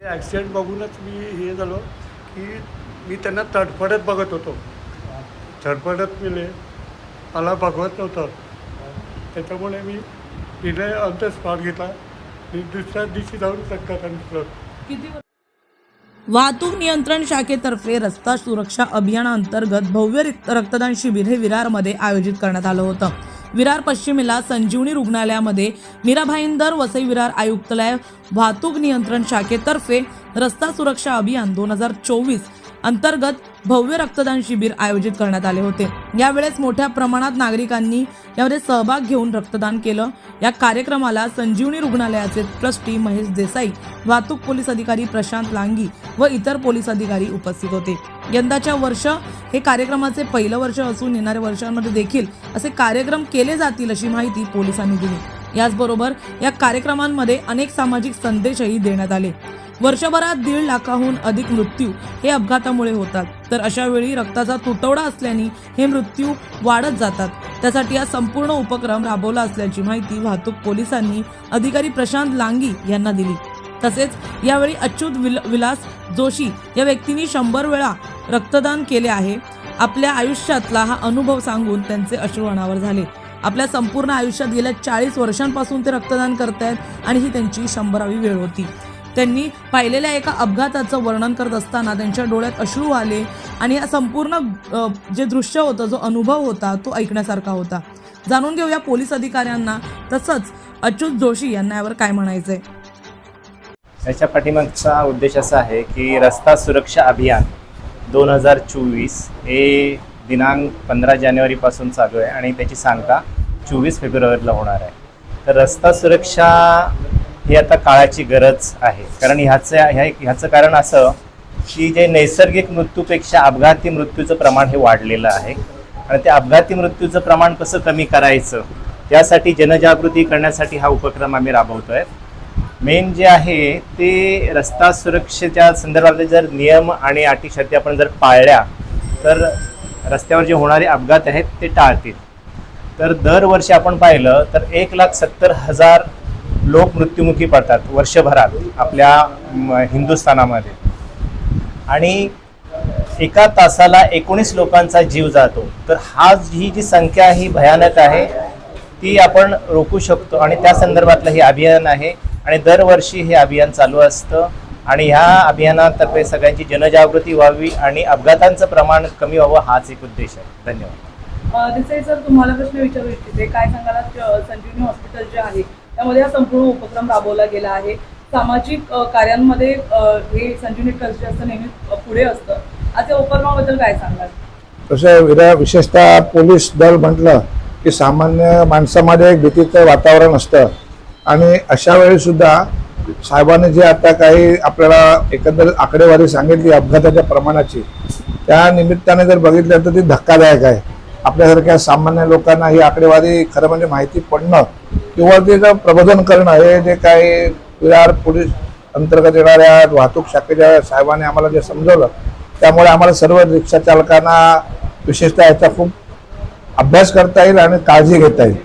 Accident बघूनच मी हे झालो की मी त्यांना तडफडत बघत होतो. तडफडत मिले. मला बघवत नव्हतं. त्याच्यामुळे मी तिने अंत स्पॉट घेतला. मी दुसऱ्या दिवशी जाऊन चक्कर किती वाहतूक नियंत्रण शाखेतर्फे रस्ता सुरक्षा अभियानाअंतर्गत भव्य रक्तदान शिबिर हे विरारमध्ये आयोजित करण्यात आलं होतं. विरार पश्चिमेला संजीवनी रुग्णालयामध्ये मीरा भाईंदर वसई विरार आयुक्तालय वाहतूक नियंत्रण शाखेतर्फे रस्ता सुरक्षा अभियान दोन हजार चोवीस अंतर्गत भव्य रक्तदान शिबिर आयोजित करण्यात आले होते. यावेळेस मोठ्या प्रमाणात नागरिकांनी यामध्ये सहभाग घेऊन रक्तदान केलं. या कार्यक्रमाला संजीवनी रुग्णालयाचे ट्रस्टी महेश देसाई वाहतूक पोलीस अधिकारी प्रशांत लांगी व इतर पोलीस अधिकारी उपस्थित होते. यंदाच्या वर्ष हे कार्यक्रमाचे पहिलं वर्ष असून येणाऱ्या वर्षांमध्ये देखील असे कार्यक्रम केले जातील अशी माहिती पोलिसांनी दिली. याचबरोबर या कार्यक्रमांमध्ये अनेक सामाजिक संदेशही देण्यात आले. वर्षभरात दीड लाखाहून अधिक मृत्यू हे अपघातामुळे होतात. तर अशा वेळी रक्ताचा तुटवडा असल्याने हे मृत्यू वाढत जातात. त्यासाठी हा संपूर्ण उपक्रम राबवला असल्याची माहिती वाहतूक पोलिसांनी अधिकारी प्रशांत लांगी यांना दिली. तसेच यावेळी अच्युत विल विलास जोशी या व्यक्तींनी शंभर वेळा रक्तदान केले आहे. आपल्या आयुष्यातला हा अनुभव सांगून त्यांचे अश्रू अनावर झाले. आपल्या संपूर्ण आयुष्यात गेल्या चाळीस वर्षांपासून ते रक्तदान करतायत आणि ही त्यांची शंभरावी वेळ होती. त्यांनी पाहिलेल्या एका अपघाताचं वर्णन करत असताना त्यांच्या डोळ्यात अश्रू आले आणि या संपूर्ण जे दृश्य होतं जो अनुभव होता तो ऐकण्यासारखा होता. जाणून घेऊया पोलीस अधिकाऱ्यांना तसंच अच्युत जोशी यांना यावर काय म्हणायचंय. याच्या पाठीमागचा उद्देश असा आहे की रस्ता सुरक्षा अभियान दोन हजार चोवीस हे दिनांक पंधरा जानेवारीपासून चालू आहे आणि त्याची सांगता चोवीस फेब्रुवारीला होणार आहे. तर रस्ता सुरक्षा ही आता काळाची गरज आहे. कारण ह्याचं ह्या ह्याचं कारण असं की जे नैसर्गिक मृत्यूपेक्षा अपघाती मृत्यूचं प्रमाण हे वाढलेलं आहे. आणि ते अपघाती मृत्यूचं प्रमाण कसं कमी करायचं त्यासाठी जनजागृती करण्यासाठी हा उपक्रम आम्ही राबवतो आहे मेन जे आहे ते रस्ता सुरक्षेच्या संदर्भातले जर नियम आणि अटी शर्ती आपण जर पाळल्या तर रस्त्यावर जे होणारे अपघात आहेत ते टाळतील. तर दरवर्षी आपण पाहिलं तर एक लाख सत्तर हजार लोक मृत्युमुखी पडतात वर्षभरात आपल्या हिंदुस्थानामध्ये. आणि एका तासाला एकोणीस लोकांचा जीव जातो. तर हा ही जी संख्या ही भयानक आहे. ती आपण रोखू शकतो आणि त्या संदर्भातलं हे अभियान आहे. आणि दरवर्षी हे अभियान चालू असतं. आणि ह्या अभियानातर्फे सगळ्यांची जनजागृती व्हावी आणि अपघातांचं प्रमाण कमी व्हावं हाच एक उद्देश आहे. धन्यवाद. सर तुम्हाला प्रश्न विचारू इच्छिते. काय सांगाल संजीवनी हॉस्पिटल जे आहे त्यामध्ये हा संपूर्ण उपक्रम राबवला गेला आहे. सामाजिक कार्यांमध्ये हे संजीवनी ट्रस्ट जे असतं नेहमी पुढे असतं. आज या उपक्रमाबद्दल काय सांगाल? तसं विरा विशेषतः पोलीस दल म्हटलं की सामान्य माणसामध्ये एक भीतीचं वातावरण असतं. आणि अशा वेळीसुद्धा साहेबांनी जे आता काही आपल्याला एकंदर आकडेवारी सांगितली अपघाताच्या प्रमाणाची त्या निमित्ताने जर बघितलं तर ती धक्कादायक आहे. आपल्यासारख्या सामान्य लोकांना ही आकडेवारी खरं म्हणजे माहिती पडणं किंवा त्याचं प्रबोधन करणं हे जे काही विरार पोलीस अंतर्गत येणाऱ्या वाहतूक शाखेच्या साहेबांनी आम्हाला जे समजवलं त्यामुळे आम्हाला सर्व रिक्षा चालकांना विशेषतः याचा खूप अभ्यास करता येईल आणि काळजी घेता येईल.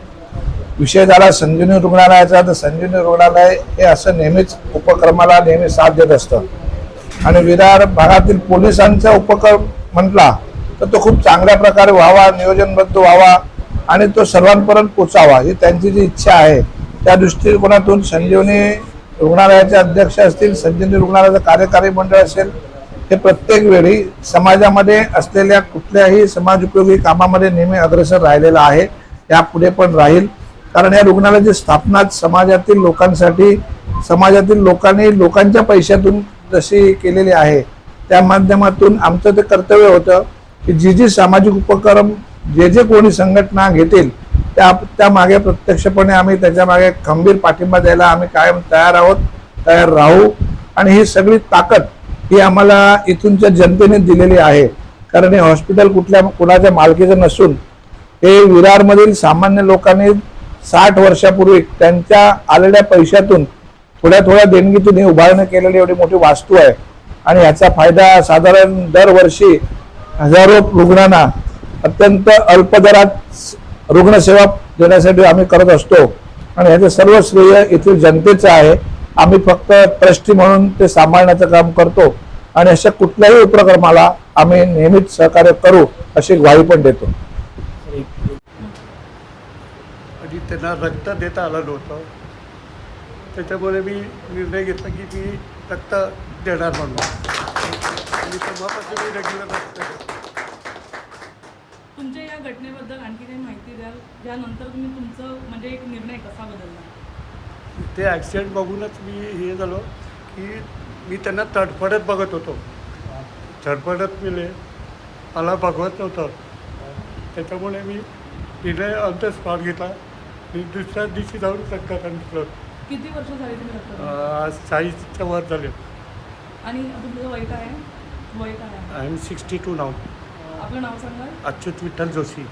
विषय झाला संजीवनी रुग्णालयाचा तर संजीवनी रुग्णालय हे असं नेहमीच उपक्रमाला नेहमी साथ देत असतं. आणि विरार भागातील पोलिसांचा उपक्रम म्हटला तर तो खूप चांगल्या प्रकारे व्हावा नियोजनबद्ध व्हावा. आणि तो सर्वांपर्यंत पोचावा ही त्यांची जी इच्छा आहे त्या दृष्टिकोनातून संजीवनी रुग्णालयाचे अध्यक्ष असतील संजीवनी रुग्णालयाचं कार्यकारी मंडळ असेल हे प्रत्येक वेळी समाजामध्ये असलेल्या कुठल्याही समाजोपयोगी कामामध्ये नेहमी अग्रेसर राहिलेलं आहे यापुढे पण राहील. कारण या रुग्णालयाची स्थापना समाजातील लोकांसाठी समाजातील लोकांनी लोकांच्या पैशातून जशी केलेली आहे त्या माध्यमातून आमचं ते कर्तव्य होतं की जी जी सामाजिक उपक्रम जे जे कोणी संघटना घेतील त्या त्या मागे प्रत्यक्षपणे आम्ही त्याच्यामागे खंबीर पाठिंबा द्यायला आम्ही कायम तयार आहोत तयार राहू. आणि ही सगळी ताकद ही आम्हाला इथूनच्या जनतेने दिलेली आहे. कारण हे हॉस्पिटल कुठल्या कुणाच्या मालकीचं नसून हे विरारमधील सामान्य लोकांनी साठ वर्षापूर्वी त्यांच्या आलेल्या पैशातून थोड्या थोड्या देणगीतून ही उभारणी केलेली एवढी मोठी वास्तू आहे. आणि याचा फायदा साधारण दरवर्षी हजारो रुग्णांना अत्यंत अल्प दरात रुग्णसेवा देण्यासाठी आम्ही करत असतो. आणि ह्याचे सर्व श्रेय येथील जनतेचं आहे. आम्ही फक्त ट्रस्टी म्हणून ते सांभाळण्याचं काम करतो. आणि अशा कुठल्याही उपक्रमाला आम्ही नेहमीच सहकार्य करू अशी ग्वाही पण देतो. आणि त्यांना रक्त देता आलं नव्हतं. त्याच्यामुळे मी निर्णय घेतला की मी रक्त देणार म्हणून. आणि तेव्हापासून मी रेग्युलर रक्त घटनेबद्दल आणखी काही माहिती द्याल? यानंतर तुम्ही तुमचं म्हणजे एक निर्णय कसा बदलला ते ॲक्सिडेंट बघूनच मी हे झालो की मी त्यांना तडफडत बघत होतो. तडफडत मिले. मला बघवत नव्हतं. त्याच्यामुळे मी निर्णय द स्पॉट घेतला. मी दुसऱ्या दिवशी जाऊन रक्तदान किती वर्ष झाली तुम्ही चाळीसच्या वर झाले. आणि तुमचं वय काय आहे? वय काय आय एम सिक्स्टी टू नाव आपलं नाव सांगा. अच्युत विठ्ठल जोशी.